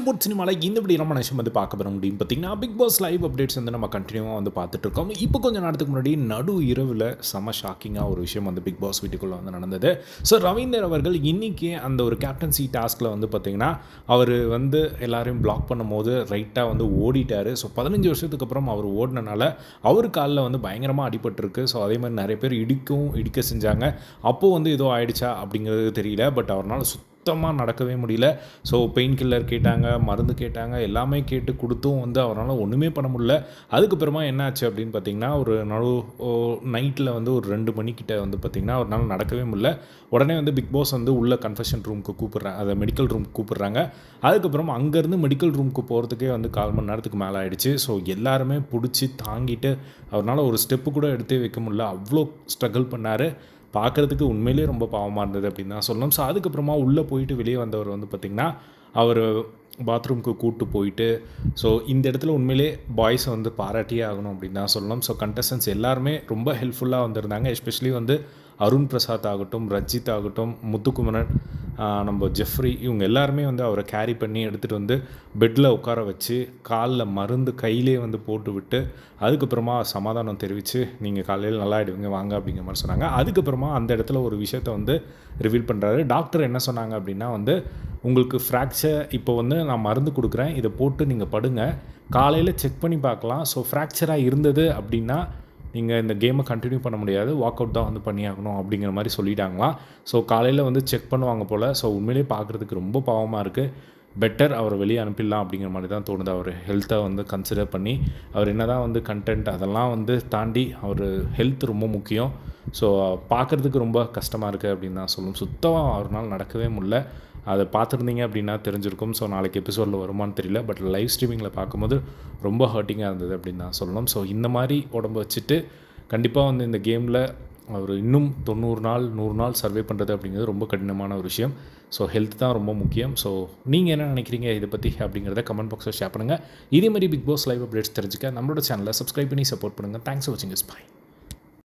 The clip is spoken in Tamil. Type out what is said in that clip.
ஸ்போர்ட்ஸ் சினிமாவில் இந்த இப்படி நம்ம நிமிஷம் வந்து பார்க்க போகிற முடியும் பார்த்தீங்கன்னா பிக் பாஸ் லைவ் அப்டேட்ஸ் வந்து நம்ம கண்டினியூவாக வந்து பார்த்துட்டு இருக்கோம். இப்போ கொஞ்சம் நேரத்துக்கு முன்னாடி நடு இரவில் செம ஷாக்கிங்காக ஒரு விஷயம் வந்து பிக் பாஸ் வீட்டுக்குள்ளே வந்து நடந்தது. ஸோ ரவீந்தர் அவர்கள் இன்றைக்கி அந்த ஒரு கேப்டன்சி டாஸ்கில் வந்து பார்த்திங்கன்னா அவர் வந்து எல்லாரையும் பிளாக் பண்ணும்போது ரைட்டாக வந்து ஓடிட்டார். ஸோ பதினஞ்சு வருஷத்துக்கு அப்புறம் அவர் ஓடினனால அவர் காலில் வந்து பயங்கரமாக அடிபட்டிருக்கு. ஸோ அதே மாதிரி நிறைய பேர் இடிக்கும் இடிக்க செஞ்சாங்க. அப்போது வந்து ஏதோ ஆயிடுச்சா அப்படிங்கிறது தெரியல. பட் அவரால் சுத்த சுத்தமாக நடக்கவே முடியல. ஸோ பெயின் கில்லர் கேட்டாங்க மருந்து கேட்டாங்க எல்லாமே கேட்டு கொடுத்தும் வந்து அவரால் ஒன்றுமே பண்ண முடியல. அதுக்கப்புறமா என்ன ஆச்சு அப்படின்னு பார்த்தீங்கன்னா ஒரு நடு நைட்டில் வந்து ஒரு ரெண்டு மணிக்கிட்ட வந்து பார்த்திங்கன்னா அவரால் நடக்கவே முடியல. உடனே வந்து பிக் பாஸ் வந்து உள்ள கன்ஃபெஷன் ரூமுக்கு கூப்பிட்றாங்க அதை மெடிக்கல் ரூமுக்கு கூப்பிட்றாங்க. அதுக்கப்புறம் அங்கேருந்து மெடிக்கல் ரூமுக்கு போகிறதுக்கே வந்து கால் மணி நேரத்துக்கு மேலே ஆகிடுச்சு ஸோ எல்லாருமே பிடிச்சி தாங்கிட்டு அவரால் ஒரு ஸ்டெப்பு கூட எடுத்தே வைக்க முடியல. அவ்வளோ ஸ்ட்ரகிள் பண்ணார். பார்க்குறதுக்கு உண்மையிலே ரொம்ப பாவமாக இருந்தது அப்படின்னு தான் சொல்லணும். ஸோ அதுக்கப்புறமா உள்ளே போயிட்டு வெளியே வந்தவர் வந்து பார்த்திங்கன்னா அவர் பாத்ரூம்க்கு கூப்பிட்டு போயிட்டு ஸோ இந்த இடத்துல உண்மையிலே பாய்ஸை வந்து பாராட்டியே ஆகணும் அப்படின்னு தான் சொல்லணும். ஸோ கண்டஸ்டன்ஸ் எல்லாருமே ரொம்ப ஹெல்ப்ஃபுல்லாக வந்திருந்தாங்க. எஸ்பெஷலி வந்து அருண் பிரசாத் ஆகட்டும் ரஜித் ஆகட்டும் முத்துக்குமரன் நம்ம ஜெஃப்ரி இவங்க எல்லாருமே வந்து அவரை கேரி பண்ணி எடுத்துகிட்டு வந்து பெட்டில் உட்கார வச்சு காலில் மருந்து கையிலே வந்து போட்டு விட்டு அதுக்கப்புறமா சமாதானம் தெரிவித்து நீங்கள் காலையில் நல்லா ஆகிடுவீங்க வாங்க அப்படிங்கிற மாதிரி சொன்னாங்க. அதுக்கப்புறமா அந்த இடத்துல ஒரு விஷயத்த வந்து ரிவீல் பண்ணுறாரு டாக்டர் என்ன சொன்னாங்க அப்படின்னா வந்து உங்களுக்கு ஃப்ராக்சர் இப்போ வந்து நான் மருந்து கொடுக்குறேன் இதை போட்டு நீங்கள் படுங்க. காலையில் செக் பண்ணி பார்க்கலாம். ஸோ ஃப்ராக்சராக இருந்தது அப்படின்னா நீங்கள் இந்த கேமை கண்டினியூ பண்ண முடியாது. வாக் அவுட் தான் வந்து பண்ணியாகணும் அப்படிங்கிற மாதிரி சொல்லிட்டாங்களாம். ஸோ காலையில் வந்து செக் பண்ணுவாங்க போல். ஸோ உண்மையிலே பார்க்குறதுக்கு ரொம்ப பாவமாக இருக்குது பெட்டர் அவரை வெளியே அனுப்பிடலாம் அப்படிங்கிற மாதிரி தான் தோணுது. அவர் ஹெல்த்தை வந்து கன்சிடர் பண்ணி அவர் என்ன தான் வந்து கண்டென்ட் அதெல்லாம் வந்து தாண்டி அவர் ஹெல்த் ரொம்ப முக்கியம். ஸோ பார்க்குறதுக்கு ரொம்ப கஷ்டமாக இருக்குது அப்படின்னு தான் சொல்லும் சுத்தமாக அவரால் நடக்கவே முடில அதை பார்த்துருந்தீங்க அப்படின்னா தெரிஞ்சிருக்கும். ஸோ நாளைக்கு எபிசோடில் வருமானு தெரியல. பட் லைவ் ஸ்ட்ரீமிங்கில் பார்க்கும்போது ரொம்ப ஹர்ட்டிங்காக இருந்தது அப்படின்னு தான் சொல்லணும். ஸோ இந்த மாதிரி உடம்பு வச்சுட்டு கண்டிப்பாக வந்து இந்த கேமில் அவர் இன்னும் தொண்ணூறு நாள் நூறு நாள் சர்வே பண்ணுறது அப்படிங்கிறது ரொம்ப கடினமான ஒரு விஷயம். ஸோ ஹெல்த் தான் ரொம்ப முக்கியம். ஸோ நீங்கள் என்ன நினைக்கிறீங்க? இதை பற்றி அப்படிங்கிறத கமெண்ட் பாக்ஸில் ஷேர் பண்ணுங்கள் இதே மாதிரி பிக் பாஸ் லைவ் அப்டேட்ஸ் தெரிஞ்சுக்க நம்மளோட சேனலை சப்ஸ்கிரைப் பண்ணி சப்போர்ட் பண்ணுங்கள் தேங்க்ஸ் ஃபார் வாட்சிங் இஸ் பாய்